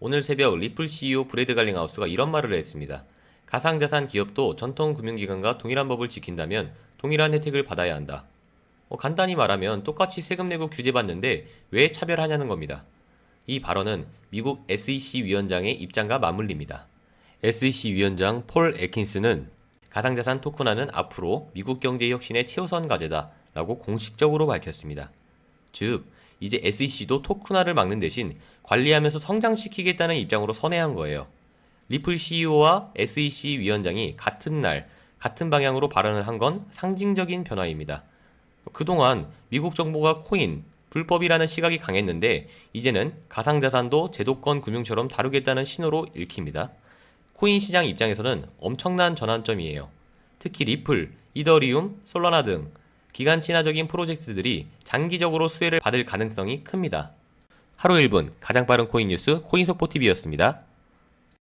오늘 새벽 리플 CEO 브래드 갈링하우스가 이런 말을 했습니다. 가상자산 기업도 전통 금융기관과 동일한 법을 지킨다면 동일한 혜택을 받아야 한다. 어, 간단히 말하면 똑같이 세금 내고 규제받는데 왜 차별하냐는 겁니다. 이 발언은 미국 SEC 위원장의 입장과 맞물립니다. SEC 위원장 폴 에킨스는 가상자산 토큰화는 앞으로 미국 경제 혁신의 최우선 과제다 라고 공식적으로 밝혔습니다. 즉, 이제 SEC도 토큰화를 막는 대신 관리하면서 성장시키겠다는 입장으로 선회한 거예요. 리플 CEO와 SEC 위원장이 같은 날, 같은 방향으로 발언을 한 건 상징적인 변화입니다. 그동안 미국 정부가 코인, 불법이라는 시각이 강했는데 이제는 가상자산도 제도권 금융처럼 다루겠다는 신호로 읽힙니다. 코인 시장 입장에서는 엄청난 전환점이에요. 특히 리플, 이더리움, 솔라나 등 기간 친화적인 프로젝트들이 장기적으로 수혜를 받을 가능성이 큽니다. 하루 1분 가장 빠른 코인 뉴스 코인속보TV였습니다.